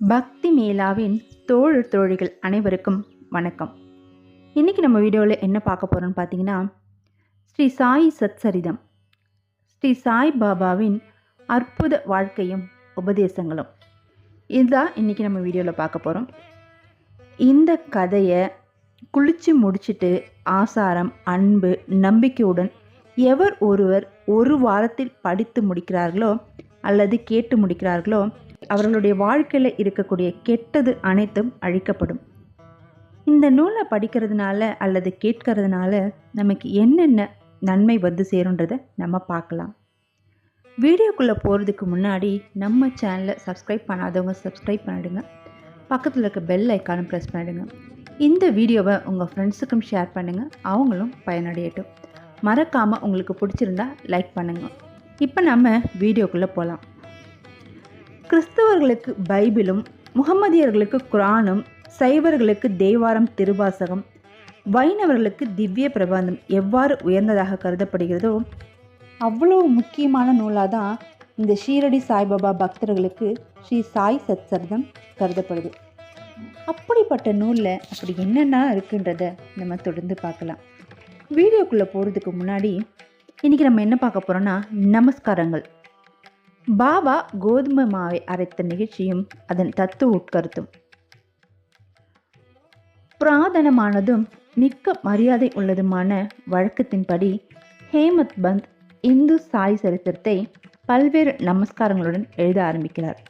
பக்தி மேலாவின் தோழர் தோழிகள் அனைவருக்கும் வணக்கம். இன்றைக்கி நம்ம வீடியோவில் என்ன பார்க்க போகிறோம்னு பார்த்தீங்கன்னா ஸ்ரீ சாய் சத்சரிதம். ஸ்ரீ சாய் பாபாவின் அற்புத வாழ்க்கையும் உபதேசங்களும். இதுதான் இன்றைக்கி நம்ம வீடியோவில் பார்க்க போகிறோம் இந்த கதையை குளித்து முடிச்சுட்டு ஆசாரம் அன்பு நம்பிக்கையுடன் எவர் ஒருவர் ஒரு வாரத்தில் படித்து முடிக்கிறார்களோ அல்லது கேட்டு முடிக்கிறார்களோ அவர்களுடைய வாழ்க்கையில் இருக்கக்கூடிய கெட்டது அனைத்தும் அழிக்கப்படும். இந்த நூலை படிக்கிறதுனால அல்லது கேட்கறதுனால நமக்கு என்னென்ன நன்மை வந்து சேருன்றதை நம்ம பார்க்கலாம். வீடியோக்குள்ளே போகிறதுக்கு முன்னாடி நம்ம சேனலை சப்ஸ்கிரைப் பண்ணாதவங்க சப்ஸ்கிரைப் பண்ணிடுங்க. பக்கத்தில் இருக்க பெல் ஐக்கானும் ப்ரெஸ் பண்ணிடுங்க. இந்த வீடியோவை உங்கள் ஃப்ரெண்ட்ஸுக்கும் ஷேர் பண்ணுங்கள் அவங்களும் பயனடையட்டும். மறக்காமல் உங்களுக்கு பிடிச்சிருந்தா லைக் பண்ணுங்கள் இப்போ நம்ம வீடியோக்குள்ளே போகலாம் கிறிஸ்தவர்களுக்கு பைபிளும் முகமதியர்களுக்கு குரானும் சைவர்களுக்கு தேவாரம் திருவாசகம் வைணவர்களுக்கு திவ்ய பிரபந்தம் எவ்வாறு உயர்ந்ததாக கருதப்படுகிறதோ அவ்வளோ முக்கியமான நூலாக தான் இந்த ஷீரடி சாய்பாபா பக்தர்களுக்கு ஸ்ரீ சாய் சத்சர்தம் கருதப்படுது. அப்படிப்பட்ட நூலில் அப்படி என்னென்ன இருக்குன்றத நம்ம தொடர்ந்து பார்க்கலாம். வீடியோக்குள்ளே போகிறதுக்கு முன்னாடி இன்றைக்கி நம்ம என்ன பார்க்க போகிறோன்னா நமஸ்காரங்கள். பாபா கோதுமை மாவை அரைத்த நிகழ்ச்சியும் அதன் தத்துவ உட்கருத்தும். புராதனமானதும் மிக்க மரியாதை உள்ளதுமான வழக்கத்தின்படி ஹேமத் பந்த் இந்து சாய் சரித்திரத்தை பல்வேறு நமஸ்காரங்களுடன் எழுத ஆரம்பிக்கிறார்.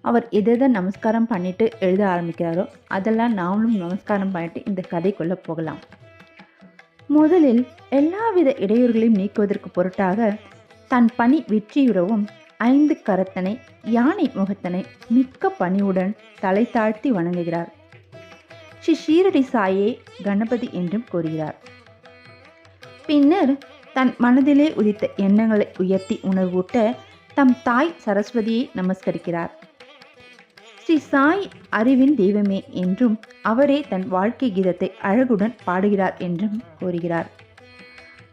அவர் எதை நமஸ்காரம் பண்ணிட்டு எழுத ஆரம்பிக்கிறாரோ அதெல்லாம் நாமளும் நமஸ்காரம் பண்ணிட்டு இந்த கதைக்குள்ளே போகலாம். முதலில் எல்லாவித இடையூறுகளையும் நீக்குவதற்கு பொருட்டாக தன் பணி வெற்றியுறவும் ஐந்து கரத்தனை யானை முகத்தனை மிக்க பணிவுடன் தலை தாழ்த்தி வணங்குகிறார். ஸ்ரீ ஷீரடி சாயே கணபதி என்றும் கூறுகிறார். பின்னர் தன் மனதிலே உதித்த எண்ணங்களை உயர்த்தி உணர்வூட்ட தம் தாய் சரஸ்வதியை நமஸ்கரிக்கிறார். ஸ்ரீ சாய் அறிவின் தெய்வமே என்றும் அவரே தன் வாழ்க்கை கீதத்தை அழகுடன் பாடுகிறார் என்றும் கூறுகிறார்.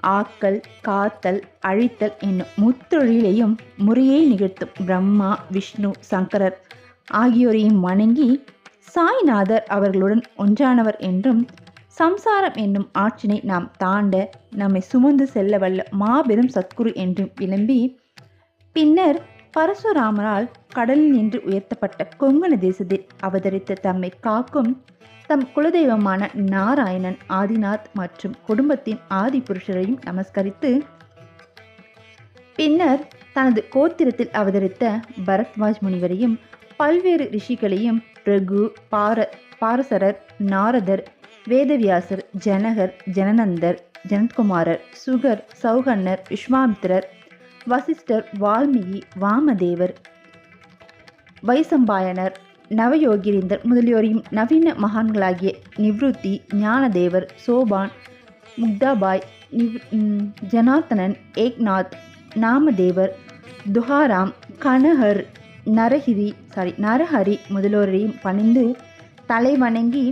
ஆக்கல் காத்தல் அழித்தல் என்னும் முத்தொழிலையும் முறையே நிகழ்த்தும் பிரம்மா விஷ்ணு சங்கரர் ஆகியோரையும் வணங்கி சாய்நாதர் அவர்களுடன் ஒன்றானவர் என்றும் சம்சாரம் என்னும் ஆற்றினை நாம் தாண்ட நம்மை சுமந்து செல்ல வல்ல மாபெரும் சத்குரு என்றும் விளம்பி பின்னர் பரசுராமரால் கடலில் நின்று உயர்த்தப்பட்ட கொங்கண தேசத்தில் அவதரித்த தம்மை காக்கும் தம் குலதெய்வமான நாராயணன் ஆதிநாத் மற்றும் குடும்பத்தின் ஆதி புருஷரையும் நமஸ்கரித்து பின்னர் தனது கோத்திரத்தில் அவதரித்த பரத்வாஜ் முனிவரையும் பல்வேறு ரிஷிகளையும் ரகு பார பாரசரர் நாரதர் வேதவியாசர் ஜனகர் ஜனநந்தர் ஜனத்குமாரர் சுகர் சௌகன்னர் விஸ்வாமித்திரர் வசிஷ்டர் வால்மீகி வாமதேவர் வைசம்பாயனர் நவயோகிரிந்தர் முதலியோரையும் நவீன மகான்களாகிய நிவ்ருத்தி ஞானதேவர் சோபான் முக்தாபாய் நிவ் ஜனார்த்தனன் ஏக்நாத் நாமதேவர் துஹாராம் கனகர் நரஹிரி சாரி நரஹரி முதலோரையும் பணிந்து தலை வணங்கி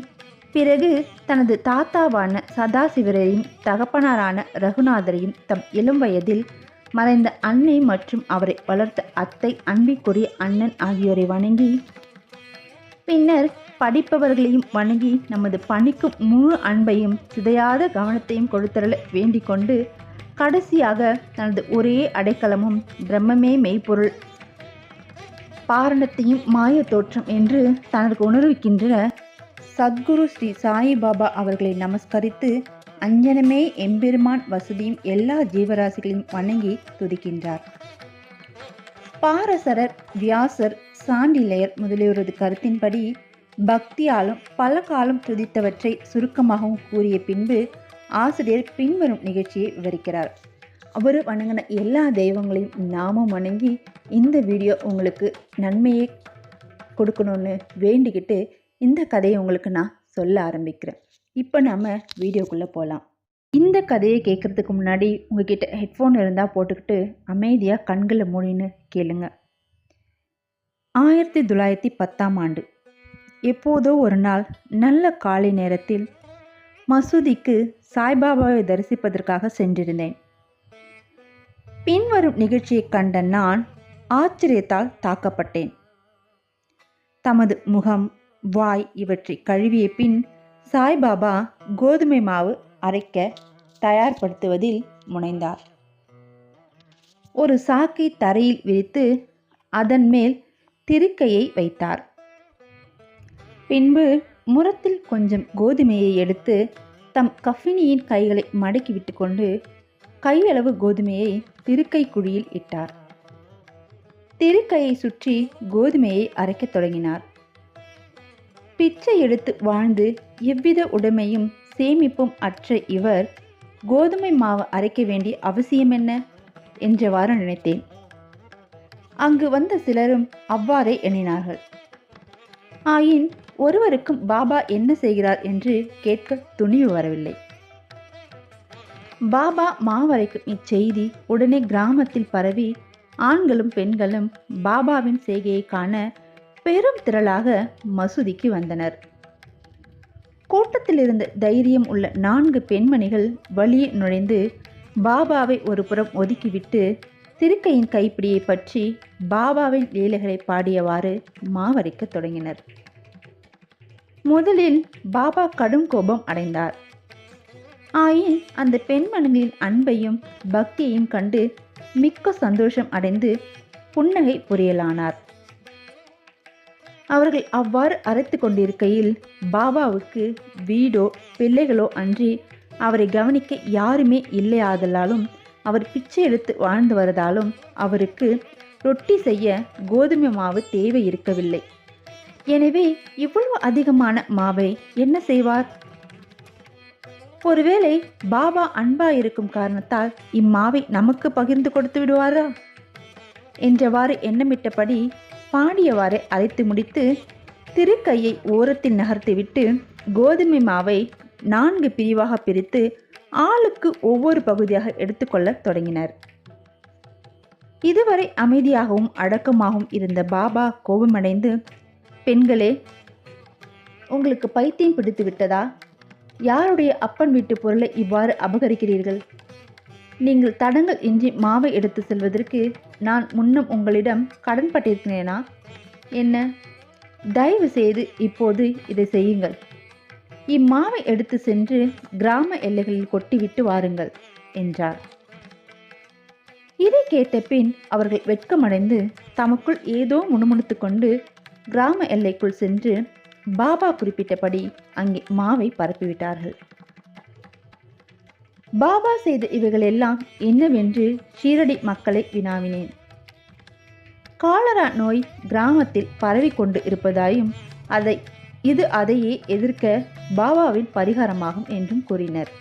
பிறகு தனது தாத்தாவான சதாசிவரையும் தகப்பனாரான ரகுநாதரையும் தம் இளம் வயதில் மறைந்த அன்னை மற்றும் அவரை வளர்த்த அத்தை அன்பிற்குரிய அண்ணன் ஆகியோரை வணங்கி பின்னர் படிப்பவர்களையும் வணங்கி நமது பணிக்கும் முழு அன்பையும் சிதையாத கவனத்தையும் கொடுத்தரல வேண்டிக் கொண்டு கடைசியாக தனது ஒரே அடைக்கலமும் பிரம்மமே மெய்ப்பொருள் பாரணத்தையும் மாய தோற்றம் என்று தனக்கு உணர்விக்கின்ற சத்குரு ஸ்ரீ சாயிபாபா அவர்களை நமஸ்கரித்து அஞ்சனமே எம்பெருமான் வசதியும் எல்லா ஜீவராசிகளையும் வணங்கி துதிக்கின்றார். பாரசரர் வியாசர் சாண்டிலையர் முதலியோரது கருத்தின்படி பக்தியாலும் பல காலம் துதித்தவற்றை சுருக்கமாகவும் கூறிய பின்பு ஆசிரியர் பின்வரும் நிகழ்ச்சியை விவரிக்கிறார். அவர் வணங்கின எல்லா தெய்வங்களையும் நாமும் வணங்கி இந்த வீடியோ உங்களுக்கு நன்மையை கொடுக்கணும்னு வேண்டிக்கிட்டு இந்த கதையை உங்களுக்கு நான் சொல்ல ஆரம்பிக்கிறேன். இப்போ நம்ம வீடியோக்குள்ளே போகலாம் இந்த கதையை கேட்குறதுக்கு முன்னாடி உங்ககிட்ட ஹெட்ஃபோன் இருந்தால் போட்டுக்கிட்டு அமைதியாக கண்களை மூடின்னு கேளுங்க. ஆயிரத்தி தொள்ளாயிரத்தி பத்தாம் ஆண்டு. எப்போதோ ஒரு நாள் நல்ல காலை நேரத்தில் மசூதிக்கு சாய்பாபாவை தரிசிப்பதற்காக சென்றிருந்தேன். பின்வரும் நிகழ்ச்சியை கண்ட நான் ஆச்சரியத்தால் தாக்கப்பட்டேன். தமது முகம் வாய் இவற்றை கழுவிய பின் சாய்பாபா கோதுமை மாவு அரைக்க தயார்படுத்துவதில் முனைந்தார். ஒரு சாக்கை தரையில் விரித்து அதன் மேல் திருக்கையை வைத்தார். பின்பு முரத்தில் கொஞ்சம் கோதுமையை எடுத்து தம் கஃபினியின் கைகளை மடக்கி விட்டுக்கொண்டு கையளவு கோதுமையை திருக்கை குழியில் இட்டார். திருக்கையை சுற்றி கோதுமையை அரைக்கத் தொடங்கினார். பிச்சை எடுத்து வாழ்ந்து எவ்வித உடைமையும் சேமிப்பும் அற்ற இவர் கோதுமை மாவு அரைக்க வேண்டிய அவசியம் என்ன? என்றவாறு நினைத்தேன். அங்கு வந்த சிலரும் அவ்வாறே எண்ணினார்கள். ஆயின் ஒருவருக்கும் பாபா என்ன செய்கிறார் என்று கேட்க துணிவு வரவில்லை. பாபா மாவரைக்கும் இச்செய்தி உடனே கிராமத்தில் பரவி ஆண்களும் பெண்களும் பாபாவின் செய்கையை காண பெரும் திரளாக மசூதிக்கு வந்தனர். கூட்டத்தில் இருந்த தைரியம் உள்ள நான்கு பெண்மணிகள் வழியே நுழைந்து பாபாவை ஒரு புறம் ஒதுக்கிவிட்டு திருக்கையின் கைப்பிடியை பற்றி பாபாவின் லீலைகளை பாடியவாறு மாவரிக்க தொடங்கினர். முதலில் பாபா கடும் கோபம் அடைந்தார். ஆயின் அந்த பெண்மணிகளின் அன்பையும் பக்தியையும் கண்டு மிக்க சந்தோஷம் அடைந்து புன்னகை புரியலானார். அவர்கள் அவ்வாறு அரைத்து கொண்டிருக்கையில் பாபாவுக்கு வீடோ பிள்ளைகளோ அன்றி அவரை கவனிக்க யாருமே இல்லையாதலாலும் அவர் பிச்சை எடுத்து வாழ்ந்து வரதாலும் அவருக்கு ரொட்டி செய்ய கோதுமை மாவு தேவை இருக்கவில்லை. எனவே இவ்வளவு அதிகமான மாவை என்ன செய்வார்? ஒருவேளை பாபா அன்பா இருக்கும் காரணத்தால் இம்மாவை நமக்கு பகிர்ந்து கொடுத்து விடுவாரா? என்றவாறு எண்ணமிட்டபடி பாடியவாறே அரைத்து முடித்து திருக்கையை ஓரத்தில் நகர்த்திவிட்டு கோதுமை மாவை நான்கு பிரிவாக பிரித்து ஆளுக்கு ஒவ்வொரு பகுதியாக எடுத்துக்கொள்ள தொடங்கினர். இதுவரை அமைதியாகவும் அடக்கமாகவும் இருந்த பாபா கோபமடைந்து பெண்களே உங்களுக்கு பைத்தியம் பிடித்து விட்டதா? யாருடைய அப்பன் வீட்டு பொருளை இவ்வாறு அபகரிக்கிறீர்கள்? நீங்கள் தடங்கள் இன்றி மாவை எடுத்து செல்வதற்கு நான் முன்னும் உங்களிடம் கடன்பட்டிருக்கிறேனா என்ன? தயவு செய்து இப்போது இதை செய்யுங்கள். இம்மாவை எடுத்து சென்று கிராம எல்லைகளில் கொட்டிவிட்டு வாருங்கள் என்றார். இதை கேட்ட பின் அவர்கள் வெட்கமடைந்து தமக்குள் ஏதோ முணுமுணுத்து கொண்டு கிராம எல்லைக்குள் சென்று பாபா குறிப்பிட்டபடி அங்கே மாவை பரப்பிவிட்டார்கள். பாபா செய்த இவைகளெல்லாம் என்னவென்று ஷீரடி மக்களை வினாவினேன். காலரா நோய் கிராமத்தில் பரவிக்கொண்டு இருப்பதாயும் அதை இது அதையே எதிர்க்க பாபாவின் பரிகாரமாகும் என்றும் கூறினர்.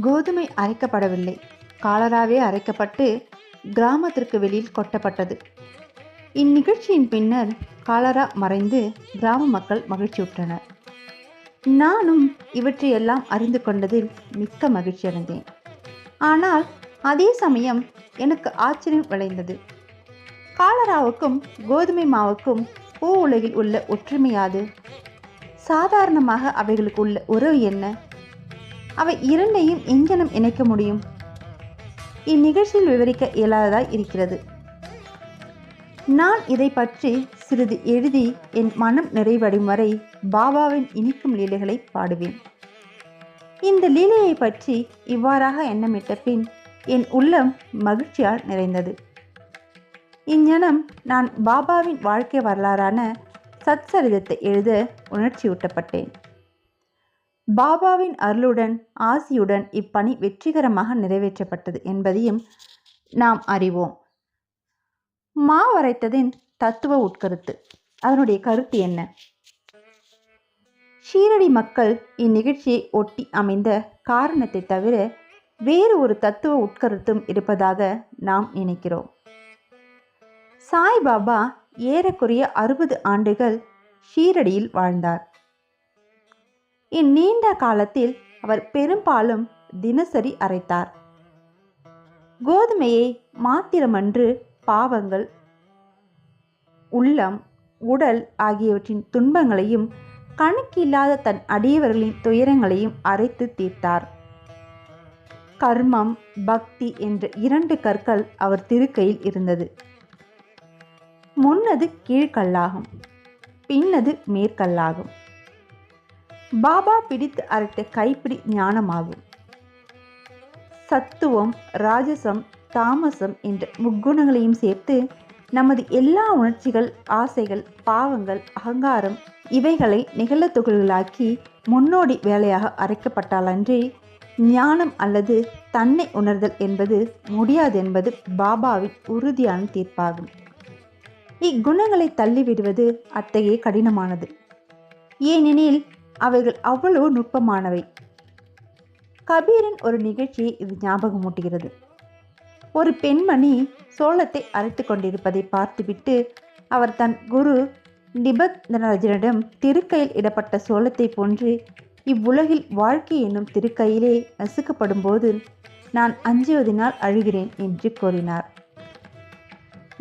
கோதுமை அரைக்கப்படவில்லை. காலராவே அரைக்கப்பட்டு கிராமத்திற்கு வெளியில் கொட்டப்பட்டது. இந்நிகழ்ச்சியின் பின்னர் காலரா மறைந்து கிராம மக்கள் மகிழ்ச்சியுற்றனர். நானும் இவற்றையெல்லாம் அறிந்து கொண்டதில் மிக்க மகிழ்ச்சி அடைந்தேன். ஆனால் அதே சமயம் எனக்கு ஆச்சரியம் விளைந்தது. காலராவுக்கும் கோதுமை மாவுக்கும் பூ உலகில் உள்ள ஒற்றுமையாது சாதாரணமாக அவைகளுக்கு உள்ள உறவு என்ன? அவை இரண்டையும் எங்கனம் இணைக்க முடியும்? இந்நிகழ்ச்சியில் விவரிக்க இயலாததாய் இருக்கிறது. நான் இதை பற்றி சிறிது எழுதி என் மனம் நிறைவடையும் வரை பாபாவின் இனிக்கும் லீலைகளை பாடுவேன். இந்த லீலையை பற்றி இவ்வாறாக எண்ணமிட்ட பின் என் உள்ளம் மகிழ்ச்சியால் நிறைந்தது. இஞ்ஞனம் நான் பாபாவின் வாழ்க்கை வரலாறான சத்சரிதத்தை எழுத உணர்ச்சியூட்டப்பட்டேன். பாபாவின் அருளுடன் ஆசியுடன் இப்பணி வெற்றிகரமாக நிறைவேற்றப்பட்டது என்பதையும் நாம் அறிவோம். மாவரைத்ததின் தத்துவ உட்கருத்து. அதனுடைய கருத்து என்ன? ஷீரடி மக்கள் இந்நிகழ்ச்சியை ஒட்டி அமைந்த காரணத்தை தவிர வேறு ஒரு தத்துவ உட்கருத்தும் இருப்பதாக நாம் நினைக்கிறோம். சாய்பாபா ஏறக்குறைய அறுபது ஆண்டுகள் ஷீரடியில் வாழ்ந்தார். இந்நீண்ட காலத்தில் அவர் பெரும்பாலும் தினசரி அரைத்தார். கோதுமையை மாத்திரமன்று பாவங்கள் உள்ளம் உடல் ஆகியவற்றின் துன்பங்களையும் கணக்கில்லாத தன் அடியவர்களின் துயரங்களையும் அரைத்து தீர்த்தார். கர்மம் பக்தி என்ற இரண்டு கற்கள் அவர் திருக்கையில் இருந்தது. முன்னது கீழ்கல்லாகும் பின்னது மேற்கல்லாகும். பாபா பிடித்து அரைத்த கைப்பிடி ஞானமாகும். சத்துவம் ராஜசம் தாமசம் என்ற முக்குணங்களையும் சேர்த்து நமது எல்லா உணர்ச்சிகள் ஆசைகள் பாவங்கள் அகங்காரம் இவைகளை நிகழத்துகளாக்கி முன்னோடி வேலையாக அரைக்கப்பட்டாலன்றி ஞானம் அல்லது தன்னை உணர்தல் என்பது முடியாது என்பது பாபாவின் உறுதியான தீர்ப்பாகும். இக்குணங்களை தள்ளிவிடுவது அத்தகைய கடினமானது. ஏனெனில் அவைகள் அவ்வளவு நுட்பமானவை. கபீரின் ஒரு நிகழ்ச்சியை இது ஞாபகமூட்டுகிறது. ஒரு பெண்மணி சோளத்தை அரைத்து கொண்டிருப்பதை பார்த்துவிட்டு அவர் தன் குரு நிபந்தனரிடம் திருக்கையில் இடப்பட்ட சோளத்தை போன்று இவ்வுலகில் வாழ்க்கை என்னும் திருக்கையிலே நசுக்கப்படும் போது நான் அஞ்சுவதினால் அழுகிறேன் என்று கூறினார்.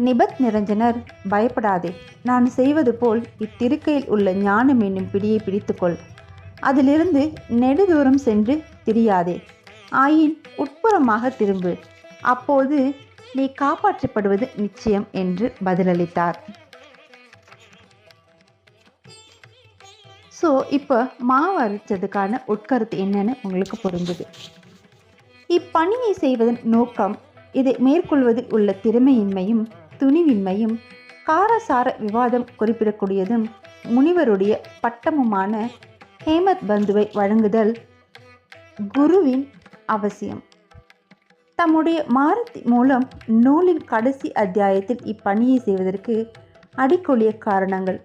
நிபத் நிரஞ்சனர் பயப்படாதே நான் செய்வது போல் இத்திருக்கையில் உள்ள ஞானம் என்னும் பிடியை பிடித்துக்கொள். அதிலிருந்து நெடுதூரம் சென்று திரியாதே. ஆயின் உட்புறமாக திரும்பு. அப்போது நீ காப்பாற்றப்படுவது நிச்சயம் என்று பதிலளித்தார். ஸோ இப்போ மாவு அரைச்சதுக்கான உட்கருத்து என்னன்னு உங்களுக்கு புரிஞ்சுது. இப்பணியை செய்வதன் நோக்கம் இதை மேற்கொள்வதில் உள்ள திறமையின்மையும் துணிவின்மையும் காரசார விவாதம் குறிப்பிடக்கூடியதும் முனிவருடைய பட்டமுமான ஹேமத் பந்துவை வழங்குதல் குருவின் அவசியம். தம்முடைய மாரத்தி மூலம் நூலின் கடைசி அத்தியாயத்தில் இப்பணியை செய்வதற்கு அடிக்கொள்ளிய காரணங்கள்.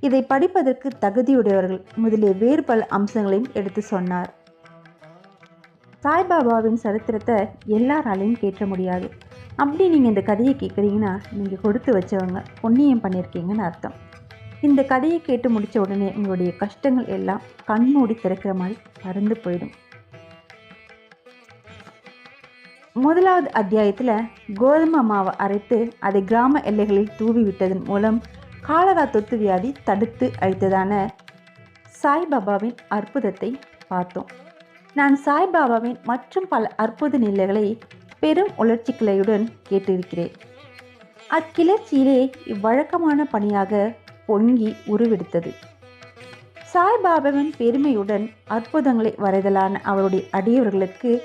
இதை படிப்பதற்கு தகுதியுடையவர்கள் முதலிய வேறு பல அம்சங்களையும் எடுத்து சொன்னார். சாய்பாபாவின் சரித்திரத்தை எல்லாராலையும் கேட்க முடியாது. அப்படி நீங்கள் இந்த கதையை கேட்குறீங்கன்னா நீங்கள் கொடுத்து வச்சவங்க புண்ணியம் பண்ணியிருக்கீங்கன்னு அர்த்தம். இந்த கதையை கேட்டு முடித்த உடனே உங்களுடைய கஷ்டங்கள் எல்லாம் கண்மூடி திறக்கிற மாதிரி பறந்து போயிடும். முதலாவது அத்தியாயத்தில் கோதுமை மாவை அரைத்து அதை கிராம எல்லைகளில் தூவி விட்டதன் மூலம் காலரா தொத்து வியாதி தடுத்து அழித்ததான சாய்பாபாவின் அற்புதத்தை பார்த்தோம். நான் சாய்பாபாவின் மற்றும் பல அற்புத நிலைகளை பெரும் உணர்ச்சிக்கிளையுடன் கேட்டிருக்கிறேன். அக்கிளர்ச்சியிலே இவ்வழக்கமான பணியாக பொங்கி உருவெடுத்தது. சாய்பாபாவின் பெருமையுடன் அற்புதங்களை வரைதலான அவருடைய அடியவர்களுக்கு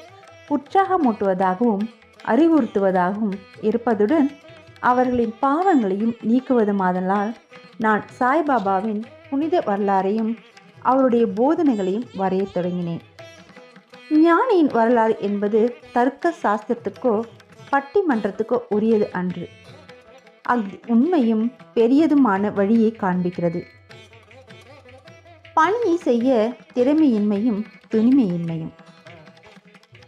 உற்சாகமூட்டுவதாகவும் அறிவுறுத்துவதாகவும் இருப்பதுடன் அவர்களின் பாவங்களையும் நீக்குவதுமாதலால் நான் சாய்பாபாவின் புனித வரலாறையும் அவருடைய போதனைகளையும் வரைய தொடங்கினேன். ஞானியின் வரலாறு என்பது தர்க்க சாஸ்திரத்துக்கோ பட்டிமன்றத்துக்கோ உரியது அன்று. அது உண்மையும் பெரியதுமான வழியை காண்பிக்கிறது. பணியை செய்ய திறமையின்மையும் துணிமையின்மையும்.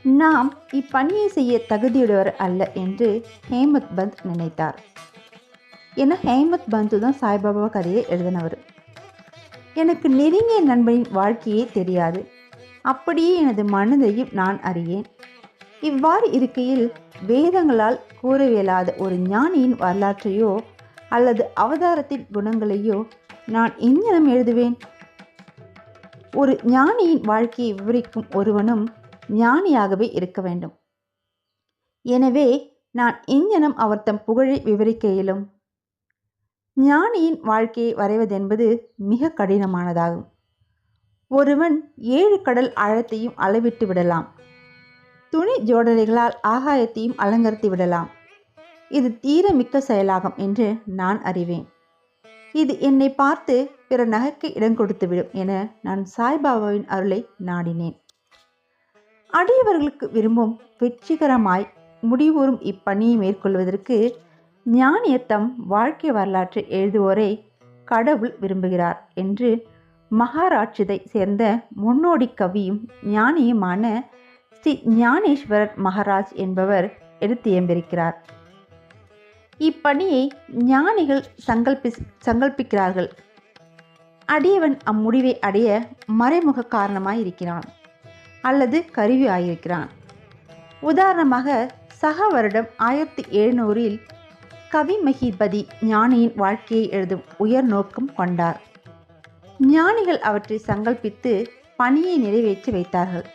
நாம் இப்பணியை செய்ய தகுதியுடையவர் அல்ல என்று ஹேமத் பந்த் நினைத்தார். என ஹேமத் பந்து தான் சாய்பாபா கதையை எழுதினவர். எனக்கு நெருங்கிய நண்பனின் வாழ்க்கையே தெரியாது. அப்படியே எனது மனதையும் நான் அறியேன். இவ்வாறு இருக்கையில் வேதங்களால் கூறவியலாத ஒரு ஞானியின் வரலாற்றையோ அல்லது அவதாரத்தின் குணங்களையோ நான் எஞ்ஞனம் எழுதுவேன்? ஒரு ஞானியின் வாழ்க்கையை விவரிக்கும் ஒருவனும் ஞானியாகவே இருக்க வேண்டும். எனவே நான் எஞ்ஞனம் அவர் தம் புகழை விவரிக்க இயலும் ஞானியின் வாழ்க்கையை வரைவதென்பது மிக கடினமானதாகும். ஒருவன் ஏழு கடல் ஆழத்தையும் அளவிட்டு விடலாம். துணி ஜோடனைகளால் ஆகாயத்தையும் அலங்கரித்து விடலாம். இது தீரமிக்க செயலாகும் என்று நான் அறிவேன். இது என்னை பார்த்து பிற நகைக்கு இடம் கொடுத்துவிடும் என நான் சாய்பாபாவின் அருளை நாடினேன். அடியவர்களுக்கு விரும்பும் வெற்றிகரமாய் முடிவுறும் இப்பணியை மேற்கொள்வதற்கு ஞானியத்தம் வாழ்க்கை வரலாற்றை எழுதுவோரை கடவுள் விரும்புகிறார் என்று மகாராட்சிதை சேர்ந்த முன்னோடி கவியும் ஞானியுமான ஸ்ரீ ஞானேஸ்வரர் மகாராஜ் என்பவர் எடுத்தியம்பிருக்கிறார் இப்பணியை ஞானிகள் சங்கல்பி சங்கல்பிக்கிறார்கள். அடியவன் அம்முடிவை அடைய மறைமுக காரணமாய் இருக்கிறான். அல்லது கருவி ஆயிருக்கிறான். உதாரணமாக சக வருடம் ஆயிரத்தி எழுநூறில் கவி மகிபதி ஞானியின் வாழ்க்கையை எழுதும் உயர் நோக்கம் கொண்டார். ஞானிகள் அவற்றை சங்கல்பித்து பணியை நிறைவேற்றி வைத்தார்கள்.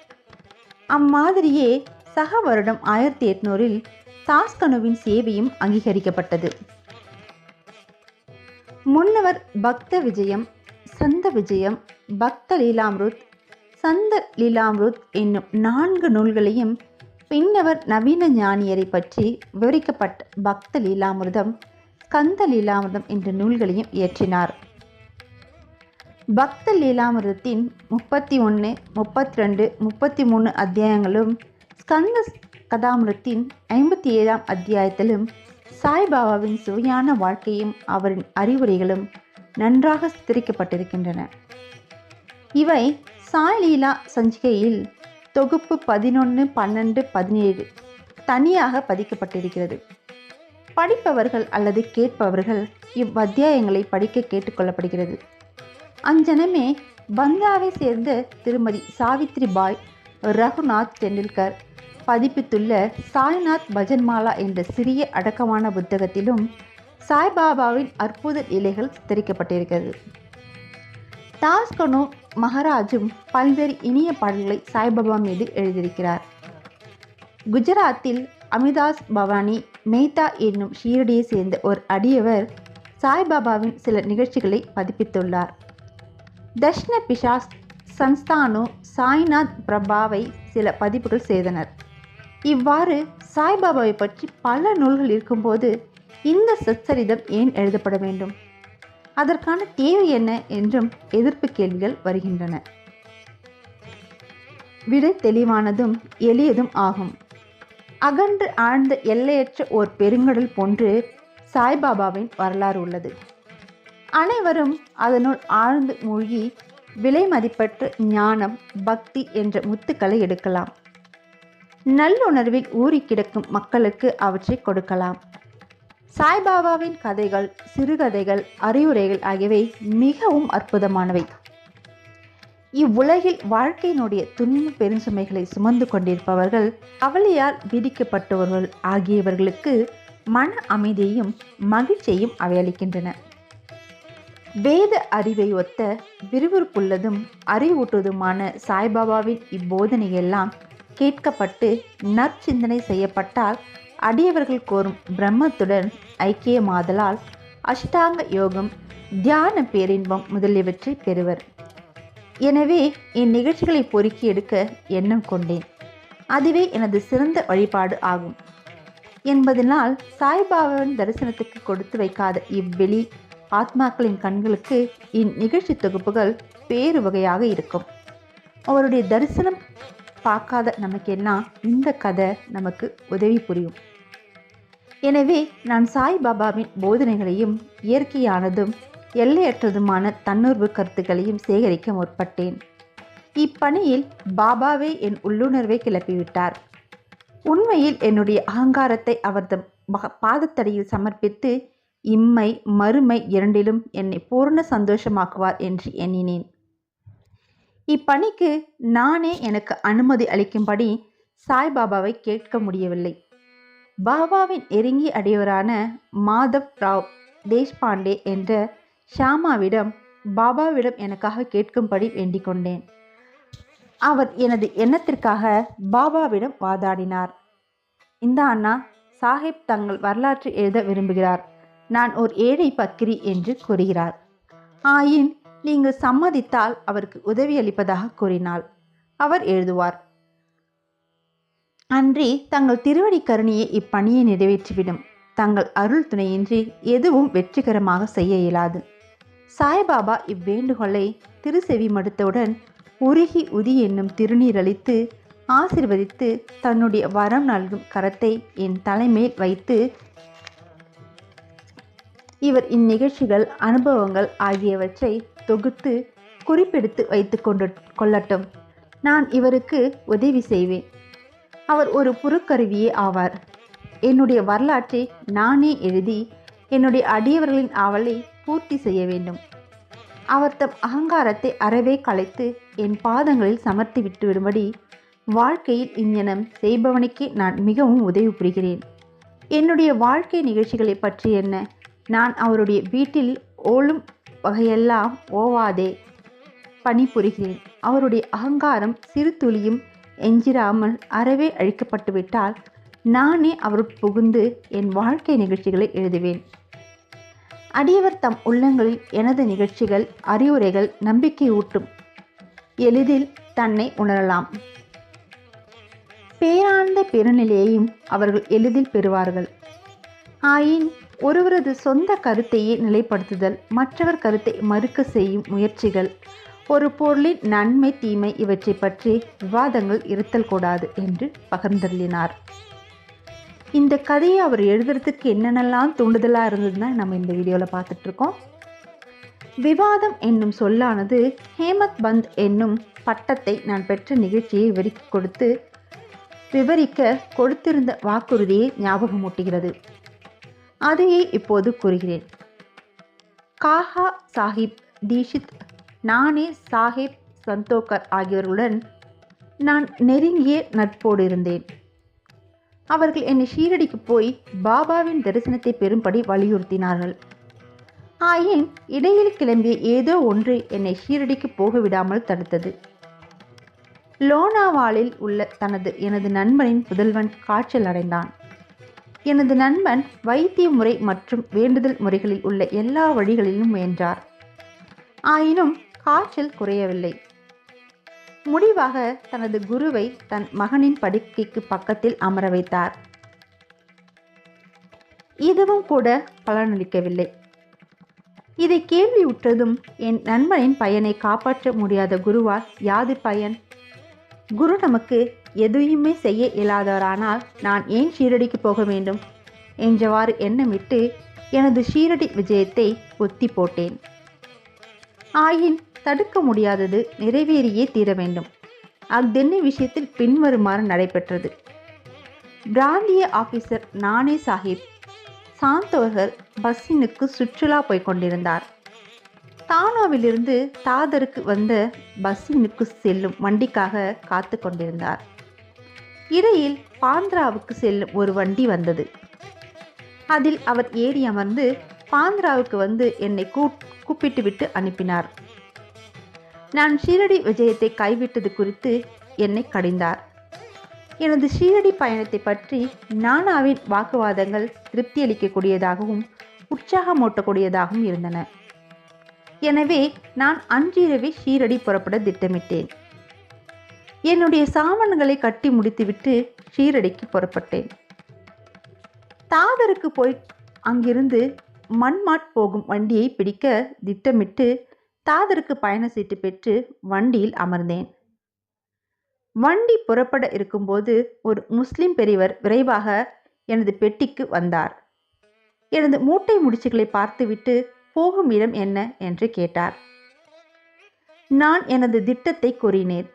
அம்மாதிரியே சக வருடம் ஆயிரத்தி எட்நூறில் தாஸ்கனுவின் சேவையும் அங்கீகரிக்கப்பட்டது. முன்னவர் பக்த விஜயம் சந்த விஜயம் பக்த லீலாம்ருத் சந்த லீலாம்ருத் என்னும் நான்கு நூல்களையும் பின்னவர் நவீன ஞானியரை பற்றி விவரிக்கப்பட்ட பக்த லீலாமிருதம் ஸ்கந்த லீலாமிருதம் என்ற நூல்களையும் இயற்றினார். பக்த லீலாமிருதத்தின் முப்பத்தி ஒன்று முப்பத்தி ரெண்டு முப்பத்தி மூணு அத்தியாயங்களும் ஸ்கந்த கதாமிருத்தின் ஐம்பத்தி ஏழாம் அத்தியாயத்திலும் சாய்பாபாவின் சுவையான வாழ்க்கையும் அவரின் அறிவுரைகளும் நன்றாக சித்தரிக்கப்பட்டிருக்கின்றன. இவை சாய்லீலா சஞ்சிகையில் தொகுப்பு பதினொன்று பன்னெண்டு பதினேழு தனியாக பதிக்கப்பட்டிருக்கிறது. படிப்பவர்கள் அல்லது கேட்பவர்கள் இவ்வத்தியாயங்களை படிக்க கேட்டுக்கொள்ளப்படுகிறது அஞ்சனமே பந்தாவை சேர்ந்த திருமதி சாவித்ரி பாய் ரகுநாத் டெண்டுல்கர் பதிப்பித்துள்ள சாய்நாத் பஜன்மாலா என்ற சிறிய அடக்கமான புத்தகத்திலும் சாய்பாபாவின் அற்புத இலைகள் சித்தரிக்கப்பட்டிருக்கிறது. தாஸ்கனோ மகாராஜும் பல்வேறு இனிய பாடல்களை சாய்பாபா மீது எழுதியிருக்கிறார். குஜராத்தில் அமிதாஸ் பவானி மெய்தா என்னும் ஷீரடியை சேர்ந்த ஒரு அடியவர் சாய்பாபாவின் சில நிகழ்ச்சிகளை பதிப்பித்துள்ளார். தஷ்ண பிஷாஸ் சன்ஸ்தானு சாய்நாத் பிரபாவை சில பதிப்புகள் செய்தனர். இவ்வாறு சாய்பாபாவை பற்றி பல நூல்கள் இருக்கும்போது இந்த சச்சரிதம் ஏன் எழுதப்பட வேண்டும்? அதற்கான தேவை என்ன என்றும் எதிர்ப்பு கேள்விகள் வருகின்றன. விடை தெளிவானதும் எளியதும் ஆகும். அகன்று ஆழ்ந்த எல்லையற்ற ஓர் பெருங்கடல் போன்று சாய்பாபாவின் வரலாறு உள்ளது. அனைவரும் அதனுள் ஆழ்ந்து மூழ்கி விலை மதிப்பற்ற ஞானம் பக்தி என்ற முத்துக்களை எடுக்கலாம். நல்லுணர்வில் ஊறி கிடக்கும் மக்களுக்கு அவற்றை கொடுக்கலாம். சாய்பாபாவின் கதைகள் சிறுகதைகள் அறிவுரைகள் ஆகியவை மிகவும் அற்புதமானவை. இவ்வுலகில் வாழ்க்கையினுடைய துன்ப பெருஞ்சுமைகளை சுமந்து கொண்டிருப்பவர்கள் கவலையால் விதிக்கப்பட்டவர்கள் ஆகியவர்களுக்கு மன அமைதியையும் மகிழ்ச்சியையும் அவையளிக்கின்றன. வேத அறிவை ஒத்த விறுவிறுப்புள்ளதும் அறிவூட்டுவதுமான சாய்பாபாவின் இப்போதனையெல்லாம் கேட்கப்பட்டு நற்சிந்தனை செய்யப்பட்டால் அடியவர்கள் கோரும் பிரம்மத்துடன் ஐக்கியமாதலால் அஷ்டாங்க யோகம் தியான பேரின்பம் முதலியவற்றை பெறுவர். எனவே இந்நிகழ்ச்சிகளை பொறுக்கி எடுக்க எண்ணம் கொண்டேன். அதுவே எனது சிறந்த வழிபாடு ஆகும். என்பதனால் சாய்பாபாவின் தரிசனத்துக்கு கொடுத்து வைக்காத இவ்வெளி ஆத்மாக்களின் கண்களுக்கு இந்நிகழ்ச்சி தொகுப்புகள் பேரு வகையாக இருக்கும். அவருடைய தரிசனம் பார்க்காத நமக்கெல்லாம் இந்த கதை நமக்கு உதவி புரியும். எனவே நான் சாய்பாபாவின் போதனைகளையும் இயற்கையானதும் எல்லையற்றதுமான தன்னுர்வு கருத்துக்களையும் சேகரிக்க முற்பட்டேன். இப்பணியில் பாபாவே என் உள்ளுணர்வை கிளப்பிவிட்டார். உண்மையில் என்னுடைய அகங்காரத்தை அவரது பாதத்தடியில் சமர்ப்பித்து இம்மை மறுமை இரண்டிலும் என்னை பூர்ண சந்தோஷமாக்குவார் என்று எண்ணினேன். இப்பணிக்கு நானே எனக்கு அனுமதி அளிக்கும்படி சாய்பாபாவை கேட்க முடியவில்லை. பாபாவின் நெருங்கி அடியவரான மாதவ் ராவ் தேஷ்பாண்டே என்ற ஷாமாவிடம் பாபாவிடம் எனக்காக கேட்கும்படி வேண்டிக் கொண்டேன். அவர் எனது எண்ணத்திற்காக பாபாவிடம் வாதாடினார். இந்த அண்ணா சாஹிப் தங்கள் வரலாற்று எழுத விரும்புகிறார். நான் ஒரு ஏழை பக்கிரி என்று கூறுகிறார். ஆயின் நீங்கள் சம்மதித்தால் அவருக்கு உதவி அளிப்பதாக கூறினாள். அவர் எழுதுவார். அன்றி தங்கள் திருவடி கருணியை இப்பணியை நிறைவேற்றிவிடும். தங்கள் அருள் துணையின்றி எதுவும் வெற்றிகரமாக செய்ய இயலாது. சாய்பாபா இவ்வேண்டுகோளை திருசெவி மடுத்தவுடன் உருகி உதி என்னும் திருநீரளித்து ஆசிர்வதித்து தன்னுடைய வரம் நல்கும் கரத்தை என் தலைமேல் வைத்து இவர் இந்நிகழ்ச்சிகள் அனுபவங்கள் ஆகியவற்றை தொகுத்து குறிப்பெடுத்து வைத்து கொண்டு கொள்ளட்டும். நான் இவருக்கு உதவி செய்வேன். அவர் ஒரு புறக்கருவியே ஆவார். என்னுடைய வரலாற்றை நானே எழுதி என்னுடைய அடியவர்களின் ஆவலை பூர்த்தி செய்ய வேண்டும். அவர் தம் அகங்காரத்தை அறவே கலைத்து என் பாதங்களில் சமர்த்தி விட்டு விடும்படி வாழ்க்கையில் இங்ஞனம் செய்பவனுக்கே நான் மிகவும் உதவி புரிகிறேன். என்னுடைய வாழ்க்கை நிகழ்ச்சிகளை பற்றி என்ன? நான் அவருடைய வீட்டில் ஓலும் வகையெல்லாம் ஓவாதே பணிபுரிகிறேன். அவருடைய அகங்காரம் சிறு துளியும் எஞ்சிராமல் அறவே அழிக்கப்பட்டுவிட்டால் நானே அவருட் புகுந்து என் வாழ்க்கை நிகழ்ச்சிகளை எழுதுவேன். அடியவர் தம் உள்ளங்களில் எனது நிகழ்ச்சிகள் அறிவுரைகள் நம்பிக்கை ஊட்டும். எளிதில் தன்னை உணரலாம். பேரானந்த பெருநிலையையும் அவர்கள் எளிதில் பெறுவார்கள். ஆயின் ஒருவரது சொந்த கருத்தையே நிலைப்படுத்துதல் மற்றவர் கருத்தை மறுக்க செய்யும் முயற்சிகள். ஒரு பொருளின் நன்மை தீமை இவற்றை பற்றி விவாதங்கள் இருத்தல் கூடாது என்று பகிர்ந்தள்ளினார் இந்த கதையை அவர் எழுதுறதுக்கு என்னென்னலாம் தூண்டுதலாக இருந்ததுன்னா நம்ம இந்த வீடியோவில் பார்த்துட்ருக்கோம். விவாதம் என்னும் சொல்லானது ஹேமத் பந்த் என்னும் பட்டத்தை நான் பெற்ற நிகழ்ச்சியை விவரிக்க கொடுத்து விவரிக்க கொடுத்திருந்த வாக்குறுதியை ஞாபகமூட்டுகிறது. அதையே இப்போது கூறுகிறேன். காஹா சாஹிப் தீஷித் நானே சாஹிப் சந்தோக்கர் ஆகியோர்களுடன் நான் நெருங்கிய நட்போடு இருந்தேன். அவர்கள் என்னை ஷீரடிக்கு போய் பாபாவின் தரிசனத்தை பெறும்படி வலியுறுத்தினார்கள். ஆயின் இடையில் கிளம்பிய ஏதோ ஒன்று என்னை ஷீரடிக்கு போக விடாமல் தடுத்தது. லோனாவாலில் உள்ள தனது எனது நண்பனின் புதல்வன் காய்ச்சல் அடைந்தான். எனது நண்பன் வைத்திய முறை மற்றும் வேண்டுதல் முறைகளில் உள்ள எல்லா வழிகளிலும் முயன்றார். ஆயினும் காய்ச்சல் குறையவில்லை. முடிவாக தனது குருவை தன் மகனின் படுக்கைக்கு பக்கத்தில் அமர வைத்தார். இதுவும் கூட பலனளிக்கவில்லை. இதை கேள்வியுற்றதும் என் நண்பனின் பயனை காப்பாற்ற முடியாத குருவால் யாது பயன் குரு நமக்கு எதையுமே செய்ய இயலாதவரானால் நான் ஏன் ஷீரடிக்கு போக வேண்டும்? என்றவாறு எண்ணமிட்டு எனது ஷீரடி விஜயத்தை ஒத்தி போட்டேன். ஆயின் தடுக்க முடியாதது நிறைவேறியே தீர வேண்டும். அக்தென்னை விஷயத்தில் பின்வருமாறு நடைபெற்றது. பிராந்திய ஆபீசர் நானே சாஹிப் சாந்தோகர் பஸ்ஸினுக்கு சுற்றுலா போய்க் கொண்டிருந்தார். தானோவிலிருந்து தாதருக்கு வந்த பஸ்ஸினுக்கு செல்லும் வண்டிக்காக காத்து கொண்டிருந்தார். இடையில் பாந்திராவுக்கு செல்லும் ஒரு வண்டி வந்தது. அதில் அவர் ஏறி அமர்ந்து பாந்திராவுக்கு வந்து என்னை கூ கூப்பிட்டு விட்டு அனுப்பினார். நான் ஷீரடி விஜயத்தை கைவிட்டது குறித்து என்னை கடிந்தார். எனது ஷீரடி பயணத்தை பற்றி நானாவின் வாக்குவாதங்கள் திருப்தியளிக்கக்கூடியதாகவும் உற்சாகமூட்டக்கூடியதாகவும் இருந்தன. எனவே நான் அன்றிரவே ஷீரடி புறப்பட திட்டமிட்டேன். என்னுடைய சாமான்களை கட்டி முடித்துவிட்டு ஷீரடிக்கு புறப்பட்டேன். தாதருக்கு போய் அங்கிருந்து மண்மாட் போகும் வண்டியை பிடிக்க திட்டமிட்டு தாதருக்கு பயண சீட்டு பெற்று வண்டியில் அமர்ந்தேன். வண்டி புறப்பட இருக்கும்போது ஒரு முஸ்லிம் பெரியவர் விரைவாக எனது பெட்டிக்கு வந்தார். எனது மூட்டை முடிச்சுகளை பார்த்துவிட்டு போகும் இடம் என்ன? என்று கேட்டார். நான் எனது திட்டத்தை கூறினேன்.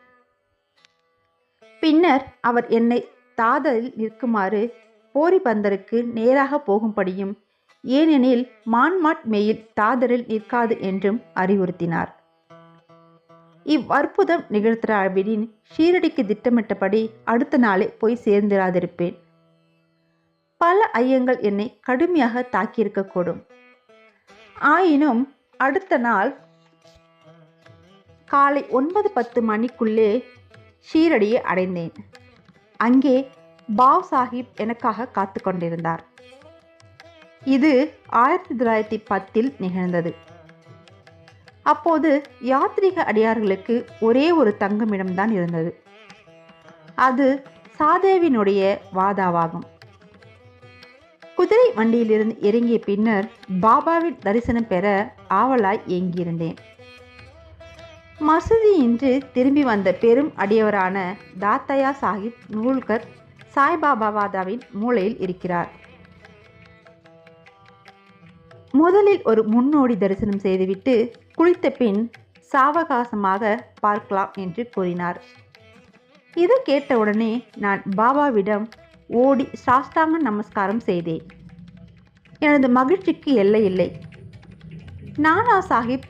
பின்னர் அவர் என்னை தாதலில் நிற்குமாறு போரிபந்தருக்கு நேராக போகும்படியும் ஏனெனில் மான்மாட் மெயில் தாதரில் நிற்காது என்றும் அறிவுறுத்தினார். இவ்வற்புதம் நிகழ்த்திராவிடின் ஷீரடிக்கு திட்டமிட்டபடி அடுத்த நாளே போய் சேர்ந்திராதிருப்பேன். பல ஐயங்கள் என்னை கடுமையாக தாக்கியிருக்கக்கூடும். ஆயினும் அடுத்த நாள் காலை ஒன்பது பத்து மணிக்குள்ளே ஷீரடியை அடைந்தேன். அங்கே பாவ் சாஹிப் எனக்காக காத்து கொண்டிருந்தார். இது ஆயிரத்தி தொள்ளாயிரத்தி பத்தில் நிகழ்ந்தது. அப்போது யாத்ரீக அடியார்களுக்கு ஒரே ஒரு தங்குமிடம்தான் இருந்தது. அது சாதேவினுடைய வாதாவாகும். குதிரை வண்டியிலிருந்து இறங்கிய பின்னர் பாபாவின் தரிசனம் பெற ஆவலாய் ஏங்கியிருந்தேன். மசூதியின்றி திரும்பி வந்த பெரும் அடியவரான தாத்தையா சாஹிப் நூல்கர் சாய்பாபாவாதாவின் மூலையில் இருக்கிறார். முதலில் ஒரு முன்னோடி தரிசனம் செய்துவிட்டு குளித்த பின் சாவகாசமாக பார்க்கலாம் என்று கூறினார். இது கேட்டவுடனே நான் பாபாவிடம் ஓடி சாஸ்தாங்க நமஸ்காரம் செய்தேன். எனது மகிழ்ச்சிக்கு எல்லை இல்லை. நானா சாஹிப்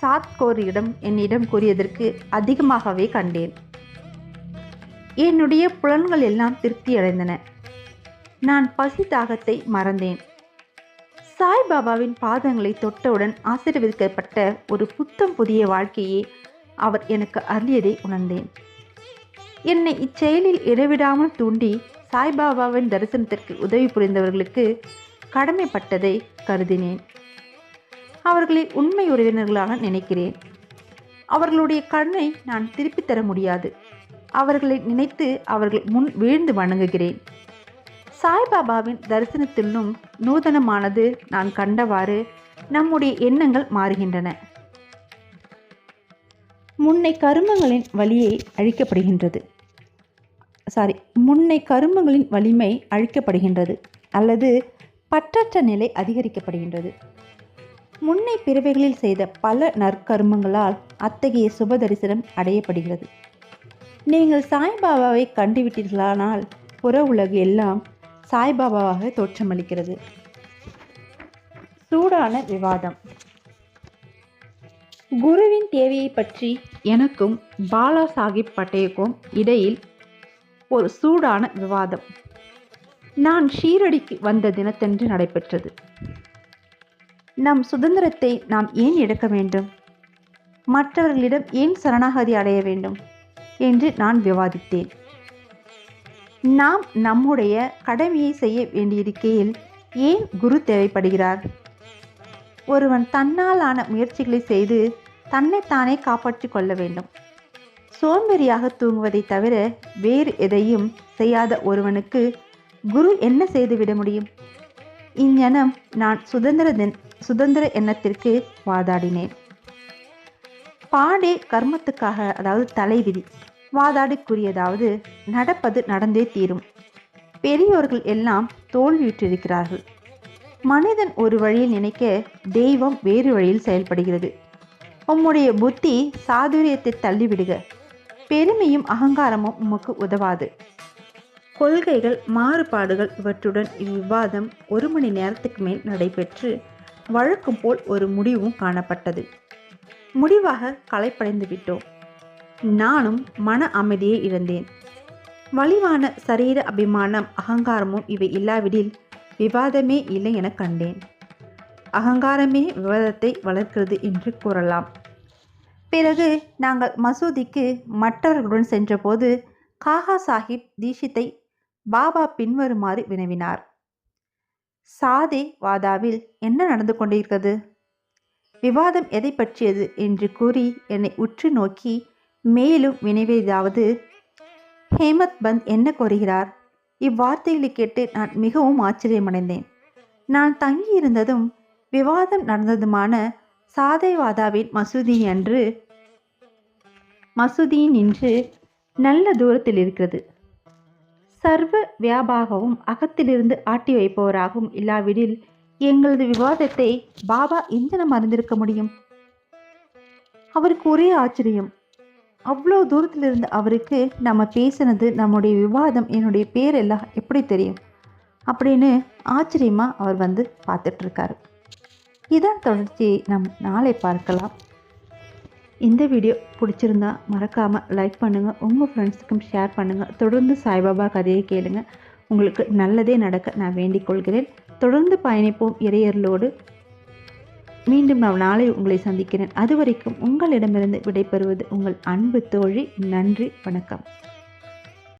சாத்கோரியிடம் என்னிடம் கூறியதற்கு அதிகமாகவே கண்டேன். என்னுடைய புலன்கள் எல்லாம் திருப்தியடைந்தன நான் பசி தாகத்தை மறந்தேன். சாய்பாபாவின் பாதங்களை தொட்டவுடன் ஆசீர்வதிக்கப்பட்ட ஒரு புத்தம் புதிய வாழ்க்கையை அவர் எனக்கு அருளியதை உணர்ந்தேன். என்னை இச்செயலில் இடைவிடாமல் தூண்டி சாய்பாபாவின் தரிசனத்திற்கு உதவி புரிந்தவர்களுக்கு கடமைப்பட்டதை கருதினேன். அவர்களை உண்மை உறவினர்களாக நினைக்கிறேன். அவர்களுடைய கண்ணை நான் திருப்பித் தர முடியாது. அவர்களை நினைத்து அவர்கள் முன் வீழ்ந்து வணங்குகிறேன். சாய்பாபாவின் தரிசனத்திலும் நூதனமானது நான் கண்டவாறு நம்முடைய எண்ணங்கள் மாறுகின்றன. முன்னை கருமங்களின் வழியே அழிக்கப்படுகின்றது. சாரி முன்னை கருமங்களின் வலிமை அழிக்கப்படுகின்றது அல்லது பற்றற்ற நிலை அதிகரிக்கப்படுகின்றது. முன்னை பிறவைகளில் செய்த பல நற்கருமங்களால் அத்தகைய சுப தரிசனம் அடையப்படுகிறது. நீங்கள் சாய்பாபாவை கண்டுவிட்டீர்களானால் புற உலகு எல்லாம் சாய்பாபாவாக தோற்றமளிக்கிறது. சூடான விவாதம். குருவின் தேவையை பற்றி எனக்கும் பாலா சாஹிப் பட்டேக்கும் இடையில் ஒரு சூடான விவாதம். நான் ஷீரடிக்கு வந்த தினத்தன்று நடைபெற்றது. நம் சுதந்திரத்தை நாம் ஏன் எடுக்க வேண்டும்? மற்றவர்களிடம் ஏன் சரணாகதி அடைய வேண்டும்? என்று நான் விவாதித்தேன். நாம் நம்முடைய கடமையை செய்ய வேண்டியிருக்கையில் ஏன் குரு தேவைப்படுகிறார்? ஒருவன் தன்னாலான முயற்சிகளை செய்து தன்னைத்தானே காப்பாற்றிக் கொள்ள வேண்டும். சோம்பேறியாக தூங்குவதை தவிர வேறு எதையும் செய்யாத ஒருவனுக்கு குரு என்ன செய்துவிட முடியும்? இஞ்ஞனம் நான் சுதந்திர தின் சுதந்திர எண்ணத்திற்கு வாதாடினேன். பாடே கர்மத்துக்காக அதாவது தலைவிதி வாதாடி கூறியதாவது நடப்பது நடந்தே தீரும். பெரியோர்கள் எல்லாம் தோல்வியுற்றிருக்கிறார்கள். மனிதன் ஒரு வழியில் நினைக்க தெய்வம் வேறு வழியில் செயல்படுகிறது. உம்முடைய புத்தி சாதுரியத்தை தள்ளிவிடுக. பெருமையும் அகங்காரமும் உமக்கு உதவாது. கொள்கைகள் மாறுபாடுகள் இவற்றுடன் இவ்விவாதம் ஒரு மணி நேரத்துக்கு மேல் நடைபெற்று வழக்கம் போல் ஒரு முடிவும் காணப்பட்டது. முடிவாக களைப்படைந்து விட்டோம். நானும் மன அமைதியை இழந்தேன். வலிவான சரீர அபிமானம் அகங்காரமும் இவை இல்லாவிடில் விவாதமே இல்லை என கண்டேன். அகங்காரமே விவாதத்தை வளர்க்கிறது என்று கூறலாம். பிறகு நாங்கள் மசூதிக்கு மற்றவர்களுடன் சென்றபோது காகா சாஹிப் தீஷித்தை பாபா பின்வருமாறு வினவினார். சாதே வாதாவில் என்ன நடந்து கொண்டிருக்கிறது? விவாதம் எதை பற்றியது என்று கூறி என்னை உற்று நோக்கி மேலும் வினவியதாவது ஹேமத் பந்த் என்ன கோருகிறார் இவ்வார்த்தைகளை கேட்டு நான் மிகவும் ஆச்சரியமடைந்தேன். நான் தங்கியிருந்ததும் விவாதம் நடந்ததுமான சாதைவாதாவின் மசூதி அன்று மசூதியின் நின்று நல்ல தூரத்தில் இருக்கிறது. சர்வ வியாபாகவும் அகத்திலிருந்து ஆட்டி வைப்பவராகவும் இல்லாவிடில் எங்களது விவாதத்தை பாபா எந்தனம் மறந்திருக்க முடியும்? அவருக்கு ஒரே ஆச்சரியம். அவ்வளோ தூரத்திலிருந்து அவருக்கு நம்ம பேசினது நம்முடைய விவாதம் என்னுடைய பேர் எல்லாம் எப்படி தெரியும்? அப்படின்னு ஆச்சரியமாக அவர் வந்து பார்த்துட்ருக்காரு இதன் தொடர்ச்சியை நம் நாளை பார்க்கலாம். இந்த வீடியோ பிடிச்சிருந்தா மறக்காமல் லைக் பண்ணுங்கள் உங்கள் ஃப்ரெண்ட்ஸுக்கும் ஷேர் பண்ணுங்கள் தொடர்ந்து சாய்பாபா கதையை கேளுங்க. உங்களுக்கு நல்லதே நடக்க நான் வேண்டிக் கொள்கிறேன். தொடர்ந்து பயணிப்போம் இறையர்களோடு மீண்டும் நான் நாளை உங்களை சந்திக்கிறேன். அதுவரைக்கும் உங்களிடமிருந்து விடைபெறுவது உங்கள் அன்பு தோழி. நன்றி. வணக்கம்.